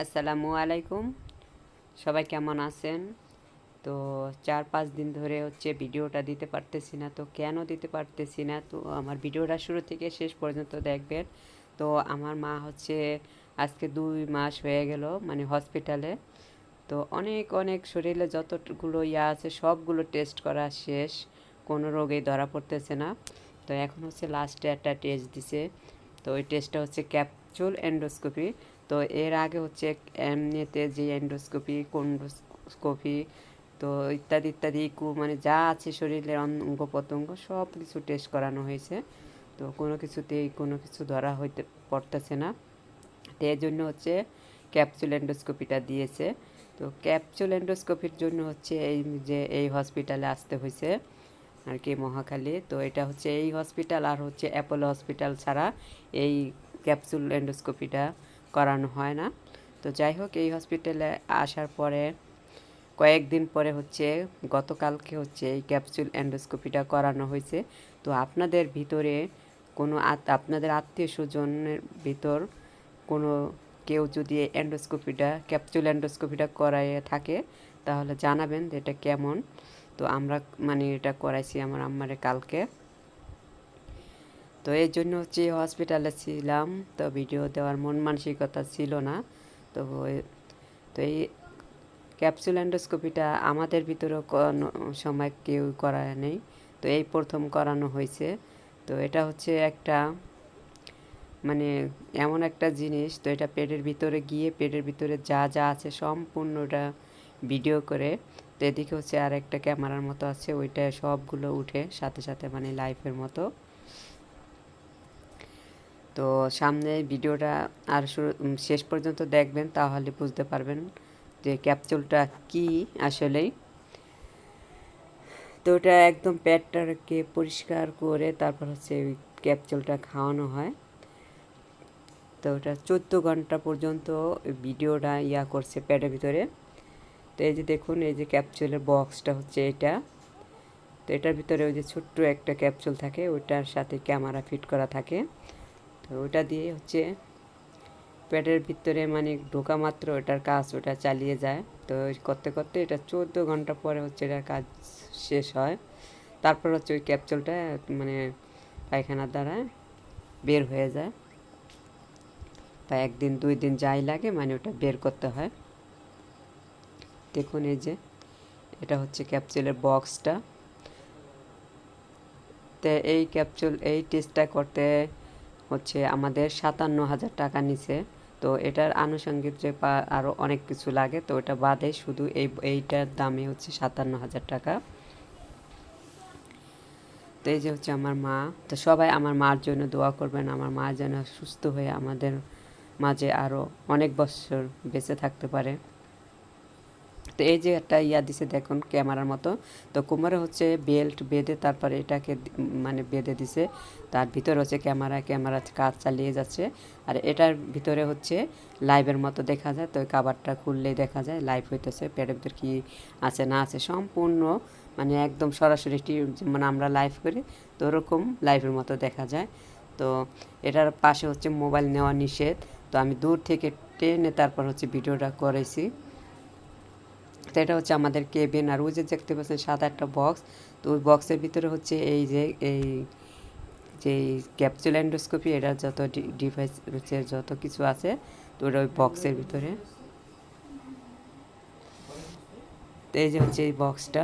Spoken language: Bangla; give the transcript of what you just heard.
আসসালামু আলাইকুম। সবাই কেমন আছেন? তো চার পাঁচ দিন ধরে হচ্ছে ভিডিওটা দিতে পারতেছি না, তো কেন দিতে পারতেছি না? তো আমার ভিডিওটা শুরু থেকে শেষ পর্যন্ত দেখবেন। তো আমার মা হচ্ছে আজকে দুই মাস হয়ে গেল মানে হসপিটালে। তো অনেক অনেক শরীরে যতগুলো ইয়া আছে সবগুলো টেস্ট করা শেষ, কোনো রোগেই ধরা পড়তেছে না। তো এখন হচ্ছে লাস্টে একটা টেস্ট দিছে। তো ওই টেস্টটা হচ্ছে ক্যাপচুল এন্ডোস্কোপি তো এর আগে হচ্ছে এমনিতে যে এন্ডোস্কোপি কোন্ডোস্কোপি তো ইত্যাদি ইত্যাদি মানে যা আছে শরীরের অঙ্গ প্রত্যঙ্গ সব কিছু টেস্ট করানো হয়েছে। তো কোনো কিছুতেই কোনো কিছু ধরা হইতে পড়তেছে না। তো এর জন্য হচ্ছে ক্যাপচুল এন্ডোস্কোপিটা দিয়েছে। তো ক্যাপচুল এন্ডোস্কোপির জন্য হচ্ছে এই যে এই হসপিটালে আসতে হয়েছে আর কি মহাখালী। তো এটা হচ্ছে এই হসপিটাল আর হচ্ছে অ্যাপোলো হসপিটাল ছাড়া এই ক্যাপসুল এন্ডোস্কোপিটা করানো হয় না। তো যাই হোক, এই হসপিটালে আসার পরে কয়েকদিন পরে হচ্ছে গতকালকে হচ্ছে এই ক্যাপসুল এন্ডোস্কোপিটা করানো হয়েছে। তো আপনাদের ভিতরে কোনো আপনাদের আত্মীয় স্বজনের ভিতর কোনো কেউ যদি এন্ডোস্কোপিটা ক্যাপসুল এন্ডোস্কোপিটা করাইয়ে থাকে, তাহলে জানাবেন যে এটা কেমন। তো আমরা মানে এটা করাইছি আমার আম্মারে কালকে। তো এই জন্য হচ্ছে হসপিটালে ছিলাম, তো ভিডিও দেওয়ার মন মানসিকতা ছিল না। তো তো এই ক্যাপসুল এন্ডোস্কোপিটা আমাদের ভিতরেও সময় কেউ করায় নেই। তো এই প্রথম করানো হয়েছে। তো এটা হচ্ছে একটা মানে এমন একটা জিনিস, তো এটা পেটের ভিতরে গিয়ে পেটের ভিতরে যা যা আছে সম্পূর্ণটা ভিডিও করে। তো এদিকে হচ্ছে আর একটা ক্যামেরার মতো আছে, ওইটা সবগুলো উঠে সাথে সাথে মানে লাইফের মতো। তো সামনে ভিডিওটা আর শেষ পর্যন্ত দেখবেন, তাহলে বুঝতে পারবেন যে ক্যাপচুলটা কি আসলেই। তো ওটা একদম পেটটাকে পরিষ্কার করে তারপর হচ্ছে ওই ক্যাপচুলটা খাওয়ানো হয়। তো ওটা চোদ্দ ঘণ্টা পর্যন্ত ভিডিওটা ইয়া করছে পেটের ভিতরে। তো এই যে দেখুন, এই যে ক্যাপচুলের বক্সটা হচ্ছে এটা। তো এটার ভিতরে ওই যে ছোট্ট একটা ক্যাপচুল থাকে, ওইটার সাথে ক্যামেরা ফিট করা থাকে। ওটা দিয়ে হচ্ছে পেটের ভিতরে মানে ঢোকা মাত্র ওটার কাজ ওটা চালিয়ে যায়। তো করতে করতে এটা চোদ্দ ঘণ্টা পরে হচ্ছে এটার কাজ শেষ হয়। তারপর হচ্ছে ওই ক্যাপচুলটা মানে পায়খানার দ্বারা বের হয়ে যায়। তা একদিন, দুই দিন যাই লাগে মানে ওটা বের করতে হয়। দেখুন এই যে, এটা হচ্ছে ক্যাপচুলের বক্সটা। তো এই ক্যাপচুল এই টেস্টটা করতে হচ্ছে আমাদের সাতান্ন হাজার টাকা নিছে তো এটার আনুষঙ্গিক যে আরও অনেক কিছু লাগে, তো ওটা বাদে শুধু এই, এইটার দামে হচ্ছে সাতান্ন হাজার টাকা। তো এই যে হচ্ছে আমার মা, তো সবাই আমার মার জন্য দোয়া করবেন। আমার মা যেন সুস্থ হয়ে আমাদের মাঝে আরও অনেক বছর বেঁচে থাকতে পারে। তো এই যে একটা ইয়া দিছে দেখুন ক্যামেরার মতো। তো কোমরে হচ্ছে বেল্ট বেঁধে তারপরে এটাকে মানে বেঁধে দিছে। তার ভিতরে হচ্ছে ক্যামেরা ক্যামেরা কাজ চালিয়ে যাচ্ছে। আর এটার ভিতরে হচ্ছে লাইভের মতো দেখা যায়। তো কাবারটা খুললেই দেখা যায়, লাইভ হইতেছে, পেটের ভিতর কী আছে না আছে সম্পূর্ণ মানে একদম সরাসরি মানে আমরা লাইভ করি, তো ওরকম লাইভের মতো দেখা যায়। তো এটার পাশে হচ্ছে মোবাইল নেওয়া নিষেধ। তো আমি দূর থেকে টেনে তারপর হচ্ছে ভিডিওটা করেছি তো এটা হচ্ছে আমাদের কেবিন। আর ওই যে দেখতে পাচ্ছেন সাদা একটা বক্স তো ওই বক্সের ভিতরে হচ্ছে এই যে এই যে ক্যাপচুল অ্যান্ডোস্কোপি এটা যত ডিভাইসের যত কিছু আছে, তো ওটা ওই বক্সের ভিতরে। তো এই যে হচ্ছে এই বক্সটা